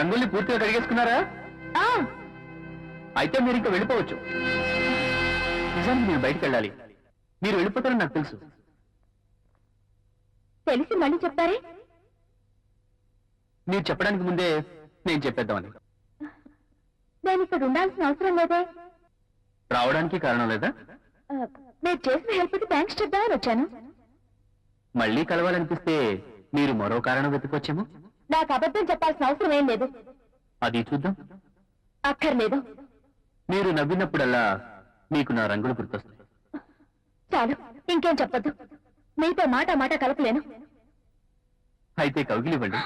రంగుల్ని పూర్తిగా కడిగేసుకున్నారా? ఆ, అయితే మీరు ఇంకా వెళ్ళిపోవచ్చు. నిజానికి మీరు బయటికి వెళ్ళాలి. మీరు వెళ్ళిపోతారని నాకు తెలుసు. తెలిసి మళ్ళీ చెప్తారే? మీరు చెప్పడానికి ముందే నేను చెప్పేద్దామని. నేను ఇక్కడ ఉండాల్సిన అవసరం లేదే. రావడానికి కారణం లేదా? మీరు చేసిన హెల్ప్కి థ్యాంక్స్ చెప్దామని వచ్చాను. మళ్ళీ కలవాలనిపిస్తే మీరు మరో కారణం వెతుకొచ్చేమో? నాకు అబద్ధం చెప్పాల్సిన అవసరం ఏం లేదు. అది చూద్దాం. అక్కర్లేదు. మీరు నవ్వినప్పుడల్లా మీకు నా రంగులు గుర్తొస్తాయి. చాలు ఇంకేం చెప్పొద్దు. మీతో మాట మాట కలపలేను. అయితే కౌగిలివ్వండి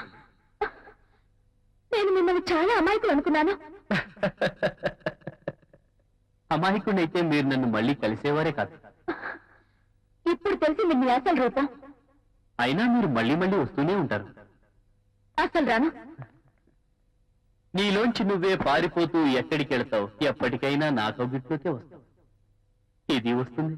నేను మిమ్మల్ని చాలా అమాయకులు అనుకున్నాను. అమాయకుడైతే మీరు నన్ను మళ్ళీ కలిసేవారే కాదు. ఇప్పుడు తెలిసింది మీ అసలు రూపం. అయినా మీరు మళ్ళీ మళ్ళీ వస్తూనే ఉంటారు. అసలు రాను. నీలోంచి నువ్వే పారిపోతూ ఎక్కడికి వెళ్తావు ఎప్పటికైనా నా కౌగిట్లోకే వస్తావు. ఇది వస్తుంది.